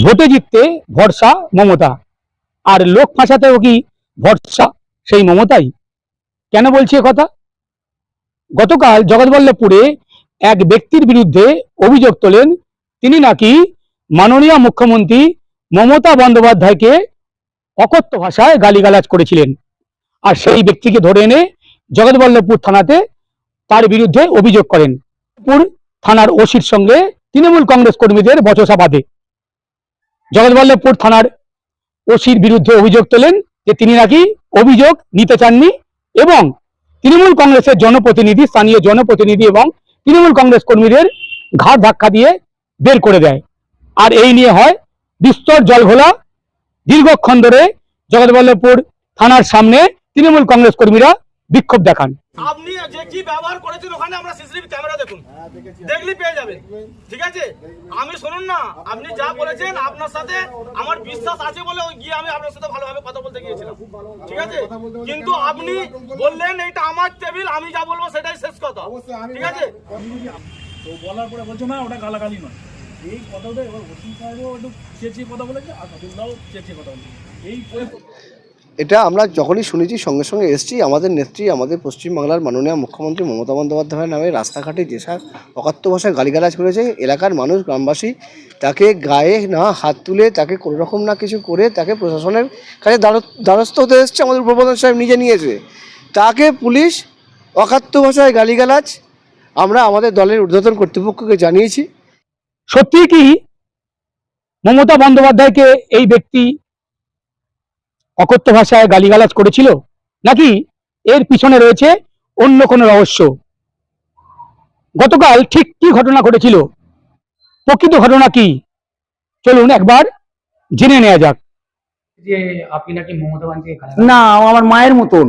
ভোটে জিততে ভরসা মমতা। আর লোক ফাঁসাতেও কি ভরসা সেই মমতাই? কেন বলছি কথা? গতকাল জগৎবল্লভপুরে এক ব্যক্তির বিরুদ্ধে অভিযোগ তোলেন, তিনি নাকি মাননীয় মুখ্যমন্ত্রী মমতা বন্দ্যোপাধ্যায়কে অকথ্য ভাষায় গালিগালাজ করেছিলেন। আর সেই ব্যক্তিকে ধরে এনে জগৎবল্লভপুর থানাতে তার বিরুদ্ধে অভিযোগ করেন। থানার ওসির সঙ্গে তৃণমূল কংগ্রেস কর্মীদের বচসা বাঁধে। জগৎবল্লভপুর থানার ওসির বিরুদ্ধে অভিযোগ তোলেন যে তিনি নাকি অভিযোগ নিতে চাননি এবং তৃণমূল কংগ্রেসের জনপ্রতিনিধি, স্থানীয় জনপ্রতিনিধি এবং তৃণমূল কংগ্রেস কর্মীদের ঘাড় ধাক্কা দিয়ে বের করে দেয়। আর এই নিয়ে হয় বিস্তর জলঘোলা। দীর্ঘক্ষণ ধরে জগৎবল্লভপুর থানার সামনে তৃণমূল কংগ্রেস কর্মীরা বিক্ষোভ দেখান। আপনি যে কি ব্যবহার করেছেন ওখানে আমরা সিসিটিভি ক্যামেরা দেখুন। দেখলি পেয়ে যাবে ঠিক আছে? আমি শুনুন না আপনি যা বলেছেন আপনার সাথে আমার বিশ্বাস আছে বলে ওই গিয়ে আমি আপনার সাথে ভালোভাবে কথা বলতে গিয়েছিলাম। ঠিক আছে? কিন্তু আপনি বললেন এটা আমার টেবিল আমি যা বলব সেটাই শেষ কথা। ঠিক আছে? তো বলার পরে বলছো না ওটা গালাগালি নয়। এই কথাটা এবার ওসিম সাহেবও একটু চেঁচিয়ে কথা বলেছে আর চেঁচিয়ে কথা বলেছে। এই এটা আমরা যখনই শুনেছি, সঙ্গে সঙ্গে এসছি, আমাদের নেত্রী, আমাদের পশ্চিমবাংলার মাননীয় মুখ্যমন্ত্রী মমতা বন্দ্যোপাধ্যায়ের নামে রাস্তাঘাটে যেসব অকাত্য ভাষায় গালিগালাজ করেছে, এলাকার মানুষ, গ্রামবাসী, তাকে গায়ে না, হাত তুলে, তাকে কোনো রকম না কিছু করে, তাকে প্রশাসনের কাছে দ্বারস্থ হতে এসছে, আমাদের উপপ্রধান সাহেব নিজে নিয়েছে। তাকে পুলিশ অকাত্য ভাষায় গালিগালাজ, আমরা আমাদের দলের ঊর্ধ্বতন কর্তৃপক্ষকে জানিয়েছি। সত্যি কি মমতা বন্দ্যোপাধ্যায়কে এই ব্যক্তি অকথ্য ভাষায় গালিগালাজ করেছিল? নাকি এর পিছনে রয়েছে অন্য কোনো রহস্য? গতকাল ঠিক কি ঘটনা ঘটেছিল? প্রকৃত ঘটনা কি? চলুন একবার জেনে নেওয়া যাক। যে আপনি নাকি মমতা বানকে না ও আমার মায়ের মতন।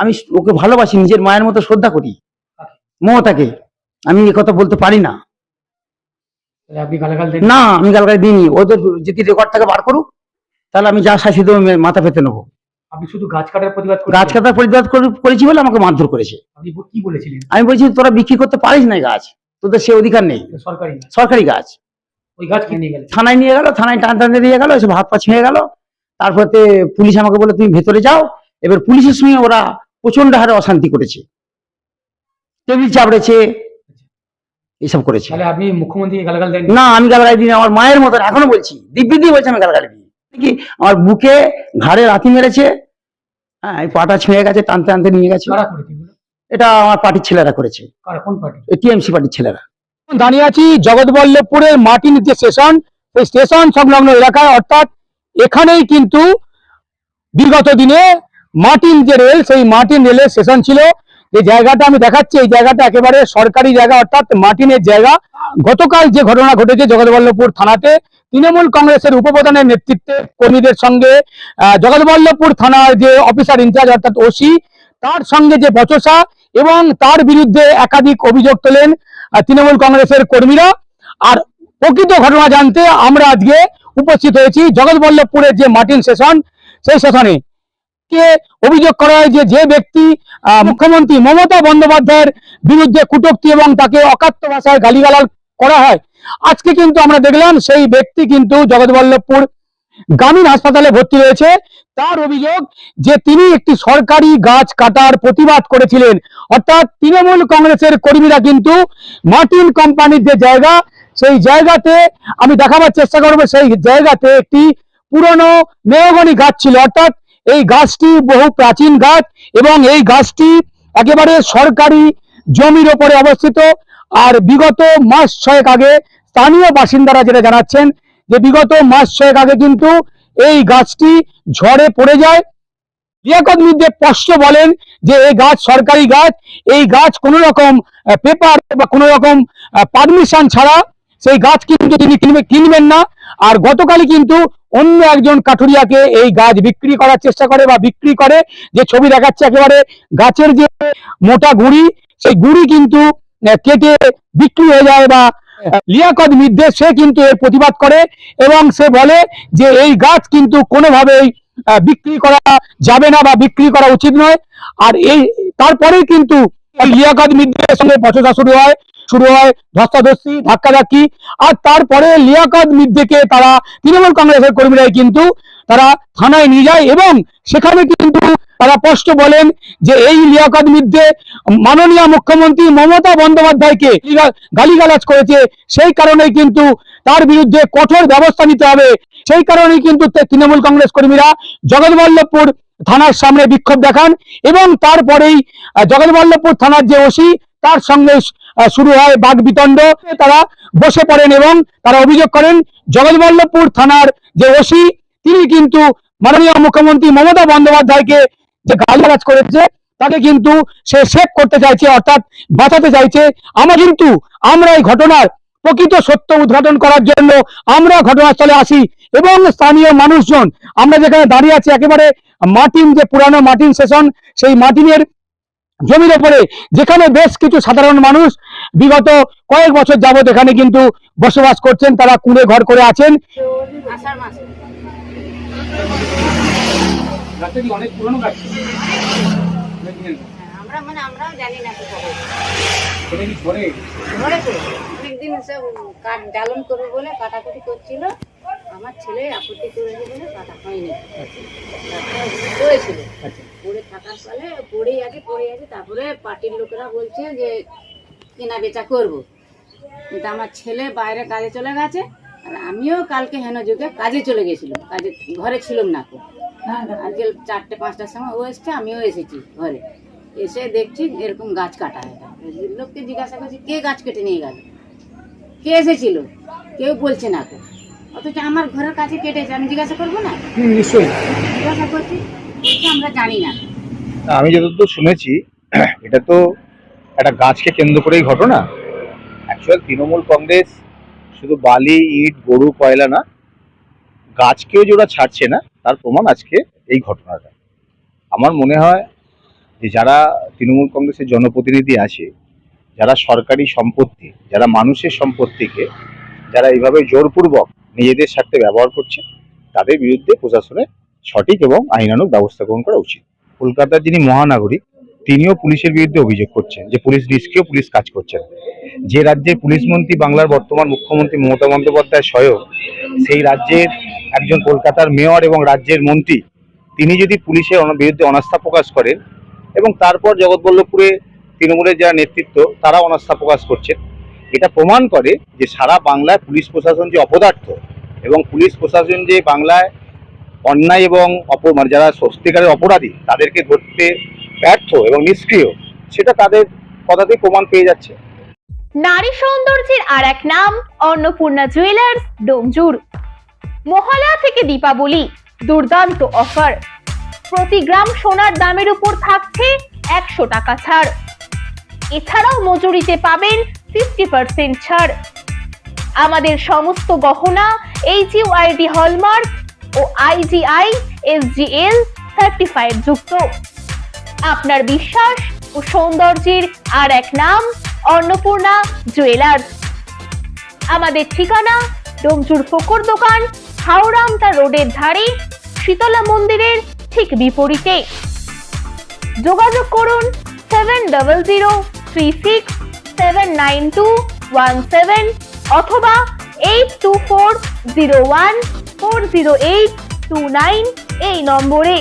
আমি ওকে ভালোবাসি নিজের মায়ের মতো শ্রদ্ধা করি। মমতাকে। আমি এ কথা বলতে পারি না। আপনি গালাগাল দেন না আমি গালগালি দিইনি। ওদের যদি রেকর্ডটাকে বার করুক। তাহলে আমি যা শাসি দেবো মাথা পেতে নেব। আপনি শুধু গাছ কাটার প্রতিবাদ গাছ কাটার প্রতিবাদ করে- করেছি বলে আমাকে মারধর করেছে। আপনি কি বলেছিলেন? আমি বলছি তোরা বিক্রি করতে পারিস না গাছ? তোদের সে অধিকার নেই। সরকারি সরকারি গাছ। ওই গাছ নিয়ে গেলেন? থানায় নিয়ে গেল থানায় টান টান দিয়ে গেল এসব হাত পা ছিঁড়ে গেল। তারপরে পুলিশ আমাকে বলে তুমি ভেতরে যাও। এবার পুলিশের সঙ্গে ওরা প্রচণ্ড হারে অশান্তি করেছে। টেবিল চাপড়েছে। এইসব করেছে। আপনি মুখ্যমন্ত্রীকে গালাগাল দেন না আমি গালাগালি দিই আমার মায়ের মতন এখনও বলছি। দিব্যি দিয়ে বলছি আমি গালাগালি দিই কি? আমার বুকে ঘাড়ে লাথি মেরেছে। হ্যাঁ পাটা ছিঁড়ে গেছে টানতে টানতে নিয়ে গেছে? এটা আমার পার্টির ছেলেরা করেছে। টিএমসি পার্টির ছেলেরা। দাঁড়িয়ে আছি জগৎবল্লভপুরের মাটির যে স্টেশন সেই স্টেশন সংলগ্ন এলাকায়। অর্থাৎ এখানেই কিন্তু বিগত দিনে মার্টিন যে রেল সেই মার্টিন রেলের স্টেশন ছিল। যে জায়গাটা আমি দেখাচ্ছি এই জায়গাটা একেবারে সরকারি জায়গা অর্থাৎ মার্টিনের জায়গা। গতকাল যে ঘটনা ঘটেছে জগৎবল্লভপুর থানাতে, তৃণমূল কংগ্রেসের উপপ্রধানের নেতৃত্বে কর্মীদের সঙ্গে জগৎবল্লভপুর থানার যে অফিসার ইনচার্জ অর্থাৎ ওসি, তার সঙ্গে যে বচসা এবং তার বিরুদ্ধে একাধিক অভিযোগ তোলেন তৃণমূল কংগ্রেসের কর্মীরা। আর প্রকৃত ঘটনা জানতে আমরা আজকে উপস্থিত হয়েছি জগৎবল্লভপুরের যে মার্টিন সেশন, সেই সেশনে। কে অভিযোগ করা হয় যে যে ব্যক্তি মুখ্যমন্ত্রী মমতা বন্দ্যোপাধ্যায়ের বিরুদ্ধে কুটক্তি এবং তাকে অকাত্য ভাষায় গালিগালাজ করা হয়। আজকে কিন্তু আমরা দেখলাম সেই ব্যক্তি কিন্তু জগৎবল্লভপুর গ্রামীণ হাসপাতালে ভর্তি রয়েছে। তার অভিযোগ যে তিনি একটি সরকারি গাছ কাটার প্রতিবাদ করেছিলেন। অর্থাৎ তৃণমূল কংগ্রেসের কর্মীরা কিন্তু মার্টিন কোম্পানির যে জায়গা, সেই জায়গাতে আমি দেখাবার চেষ্টা করব, সেই জায়গাতে একটি পুরনো মেয়গনি গাছ ছিল। অর্থাৎ এই গাছটি বহু প্রাচীন গাছ এবং এই গাছটি একেবারে সরকারি জমির ওপরে অবস্থিত। আর বিগত মাস ছয়েক আগে স্থানীয় বাসিন্দারা যেটা জানাচ্ছেন যে বিগত মাস ছয়েক আগে কিন্তু এই গাছটি ঝড়ে পড়ে যায়। স্পষ্ট বলেন যে এই গাছ সরকারি গাছ, এই গাছ কোনো রকম পেপার বা কোনো রকম পারমিশন ছাড়া সেই গাছ কিন্তু তিনি কিনবে, কিনবেন না। আর গতকালই কিন্তু অন্য একজন কাঠুরিয়াকে এই গাছ বিক্রি করার চেষ্টা করে বা বিক্রি করে, যে ছবি দেখাচ্ছে একেবারে গাছের যে মোটা গুড়ি সেই গুড়ি কিন্তু কেটে বিক্রি হয়ে যায় বা লিয়াকত মিদ্দে সে কিন্তু এর প্রতিবাদ করে এবং সে বলে যে এই গাছ কিন্তু কোনোভাবেই বিক্রি করা যাবে না বা বিক্রি করা উচিত নয়। আর এই, তারপরেই কিন্তু লিয়াকত মিদ্দের সঙ্গে বচসা শুরু হয় শুরু হয় ধস্তাধস্তি, ধাক্কাধাক্কি। আর তারপরে লিয়াকত মিদ্দেকে তারা তৃণমূল কংগ্রেসের কর্মীরাই কিন্তু তারা থানায় নিয়ে যায় এবং সেখানে কিন্তু তারা স্পষ্ট বলেন যে এই লিয়াকত মিদ্দে মাননীয় মুখ্যমন্ত্রী মমতা বন্দ্যোপাধ্যায়কে গালিগালাজ করেছে। সেই কারণেই কিন্তু তার বিরুদ্ধে কঠোর ব্যবস্থা নিতে হবে। সেই কারণেই কিন্তু তৃণমূল কংগ্রেস কর্মীরা জগৎবল্লভপুর থানার সামনে বিক্ষোভ দেখান এবং তারপরেই জগৎবল্লভপুর থানার যে ওসি, তার সঙ্গে শুরু হয় বাঘ বিতণ্ড। তারা বসে পড়েন এবং তারা অভিযোগ করেন, জগৎবল্লভপুর থানার যে ওসি কিন্তু মাননীয় মুখ্যমন্ত্রী মমতা বন্দ্যোপাধ্যায়কে যে গালিগালাজ করেছে, তাকে কিন্তু সে সেভ করতে চাইছে, অর্থাৎ বাঁচাতে চাইছে। আমরা কিন্তু, আমরা এই ঘটনার প্রকৃত সত্য উদ্ঘাটন করার জন্য আমরা ঘটনাস্থলে আসি এবং স্থানীয় মানুষজন, আমরা যেখানে দাঁড়িয়ে আছি একেবারে মার্টিন যে পুরানো মার্টিন সেশন, সেই মার্টিনের জমির ওপরে, যেখানে বেশ কিছু সাধারণ মানুষ বিগত কয়েক বছর যাবত এখানে কিন্তু বসবাস করছেন, তারা কুড়ে ঘর করে আছেন। গাছটা কি অনেক পুরনো গাছ? অনেক দিনের গাছ। হ্যাঁ, আমরা মানে আমরাও জানি না এটা কি তো সব কাঠ ডালন করবে বলে কাটাকুটি করছিল। আমার ছেলে আপত্তি করেছে বলে কাটা হয়নি। পড়েছিল আচ্ছা। পড়ে থাকার ফলে পড়েই আছে পড়ে আছে। তারপরে পার্টির লোকেরা বলছে যে কেনা বেচা করব। কিন্তু আমার ছেলে বাইরে কাজে চলে গেছে। আর আমিও কালকে হেন যুগে কাজে চলে গেছিলাম। কাজে ঘরে ছিলাম না তো। আজকে চারটে পাঁচটার সময় ও এসছে আমিও এসেছি ঘরে। এসে দেখছি এরকম গাছ কাটা হয়। লোককে জিজ্ঞাসা করছি কে গাছ কেটে নিয়ে গেল? কে এসেছিল? কেউ বলছে না তো। অথচ আমার ঘরের কাছে কেটেছে আমি জিজ্ঞাসা করব না? নিশ্চয়ই। জিজ্ঞাসা করছি বলছে আমরা জানি না। না, আমি যতদূর শুনেছি এটা তো একটা গাছকে কেন্দ্র করেই ঘটনা। অ্যাকচুয়াল তৃণমূল কংগ্রেস শুধু বালি, ইট, গরু, কয়লা না, গাছকেও যে ওরা ছাড়ছে না, তার প্রমাণ আজকে এই ঘটনাটা। আমার মনে হয় যে যারা তৃণমূল কংগ্রেসের জনপ্রতিনিধি আছে, যারা সরকারি সম্পত্তি, যারা মানুষের সম্পত্তিকে, যারা এইভাবে জোরপূর্বক নিজেদের স্বার্থে ব্যবহার করছে, তাদের বিরুদ্ধে প্রশাসনের সঠিক এবং আইনানুগ ব্যবস্থা গ্রহণ করা উচিত। কলকাতার যিনি মহানাগরিক তিনিও পুলিশের বিরুদ্ধে অভিযোগ করছেন যে পুলিশ নিষ্ক্রিয় পুলিশ কাজ করছে না। যে রাজ্যের পুলিশ মন্ত্রী বাংলার বর্তমান মুখ্যমন্ত্রী মমতা বন্দ্যোপাধ্যায় স্বয়ং, সেই রাজ্যের একজন কলকাতার মেয়র এবং রাজ্যের মন্ত্রী, তিনি যদি পুলিশের বিরুদ্ধে অনাস্থা প্রকাশ করেন এবং তারপর জগৎবল্লভপুরে তৃণমূলের যারা নেতৃত্ব তারা অনাস্থা প্রকাশ করছেন। এটা প্রমাণ করে যে সারা বাংলায় পুলিশ প্রশাসন যে অপদার্থ এবং পুলিশ প্রশাসন যে বাংলায় অন্যায় এবং অপ মানে যারা সত্যিকারের অপরাধী, তাদেরকে ধরতে ব্যর্থ এবং নিষ্ক্রিয়, সেটা তাদের কথাতেই প্রমাণ পেয়ে যাচ্ছে। নারী সৌন্দর্যের আর এক নাম, অন্নপূর্ণা জুয়েলার্স, ডোমজুর। মহালয়া থেকে দীপাবলি, দুর্দান্ত অফার। প্রতি গ্রাম সোনার দামের উপর থাকছে একশো টাকা ছাড়। এছাড়াও মজুরিতে পাবেন ফিফটি পার্সেন্ট ছাড়। আমাদের সমস্ত গহনা, এইচ ইউআইডি হলমার্ক ও আইজিআই এসজিএল সার্টিফাইড যুক্ত। আপনার বিশ্বাস ও সৌন্দর্যের আর এক নাম, অন্নপূর্ণা জুয়েলার্স। আমাদের ঠিকানা ডোমচুর ফোকর দোকান হাওড়ামতা রোডের ধারে, শীতলা মন্দিরের ঠিক বিপরীতে। যোগাযোগ করুন seven double zero three six seven nine two one seven অথবা eight two four zero one four zero eight two nine এই নম্বরে।